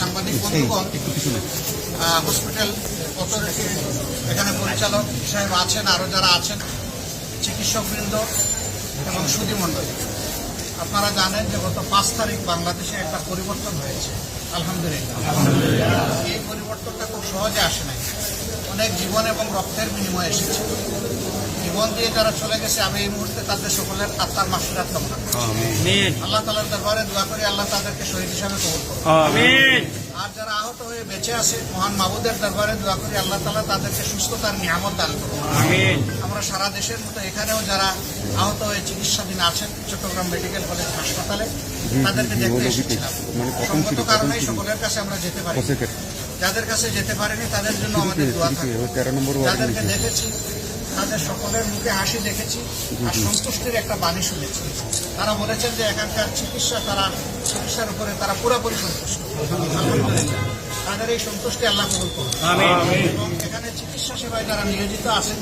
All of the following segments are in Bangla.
সাংবাদিক বন্ধুগণ হসপিটাল অথরিটির এখানে পরিচালক সাহেব আছেন আরও যারা আছেন চিকিৎসকবৃন্দ এবং সুদীমণ্ডল আপনারা জানেন যে গত পাঁচ তারিখ বাংলাদেশে একটা পরিবর্তন হয়েছে। আলহামদুলিল্লাহ। এই পরিবর্তনটা খুব সহজে আসে নাই। অনেক জীবন এবং রক্তের বিনিময়ে এসেছে। জীবন দিয়ে যারা চলে গেছে আমি এই মুহূর্তে তাদের সকলের আত্মার মাসুরাত কামনা করি। আল্লাহ তালার দরবারে দোয়া করি আল্লাহ তাদেরকে শহীদ হিসাবে কবুল করুন আর যারা আহত হয়ে বেঁচে আছে মহান মাবুদের দরবারে দোয়া করি আল্লাহ তালা তাদেরকে সুস্থতার নিয়ামত দান করুন আমরা সারা দেশের মতো এখানেও যারা আহত হয়ে চিকিৎসাধীন আছেন চট্টগ্রাম মেডিকেল কলেজ হাসপাতালে তাদেরকে দেখতে এসেছিলাম। সম্মত কারণেই সকলের কাছে আমরা যেতে পারি। যাদের কাছে যেতে পারেনি তাদের জন্য আমাদের দোয়া থাকে যাদেরকে দেখেছি তাদের সকলের মুখে হাসি দেখেছি আর সন্তুষ্টির একটা বাণী শুনেছি। তারা বলেছেন যে এখানকার চিকিৎসা তারা চিকিৎসার উপরে তারা পুরোপুরি সন্তুষ্ট। তাদের এই সন্তুষ্টি আল্লাহ কবুল করুন এবং এখানে চিকিৎসা সেবায় যারা নিয়োজিত আছেন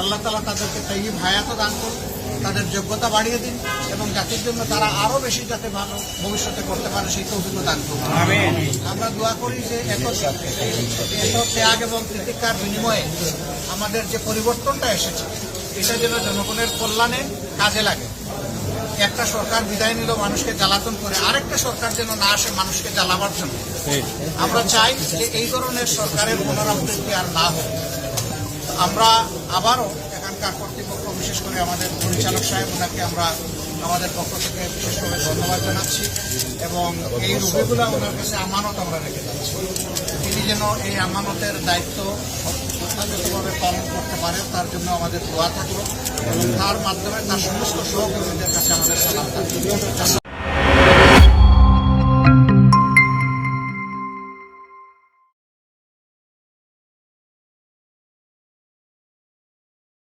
আল্লাহ তালা তাদেরকে তাই ভায়াত দান করুন তাদের যোগ্যতা বাড়িয়ে দিন এবং জাতির জন্য তারা আরও বেশি যাতে ভালো ভবিষ্যতে করতে পারে সেই তৌফিক দান করুন। আমরা দোয়া করি যে এত এত ত্যাগ এবং প্রতীক্ষার বিনিময়ে আমাদের যে পরিবর্তনটা এসেছে এটা যেন জনগণের কল্যাণে কাজে লাগে। একটা সরকার বিদায় নিল মানুষকে জ্বালাতন করে আরেকটা সরকার যেন না আসে মানুষকে জ্বালাবার জন্য। আমরা চাই যে এই ধরনের সরকারের পুনরাবৃত্তি আর না হোক। আমরা আবারও এখানকার কর্তৃপক্ষ বিশেষ করে আমাদের পরিচালক সাহেব, ওনাকে আমরা আমাদের পক্ষ থেকে বিশেষভাবে ধন্যবাদ জানাচ্ছি এবং এই রোগীগুলো ওনার কাছে আমানত আমরা রেখে যাচ্ছি। তিনি যেন এই আমানতের দায়িত্ব যথাযথভাবে পালন করতে পারেন, তার জন্য আমাদের দোয়া থাকল এবং তার মাধ্যমে তার সমস্ত সহকর্মীদের কাছে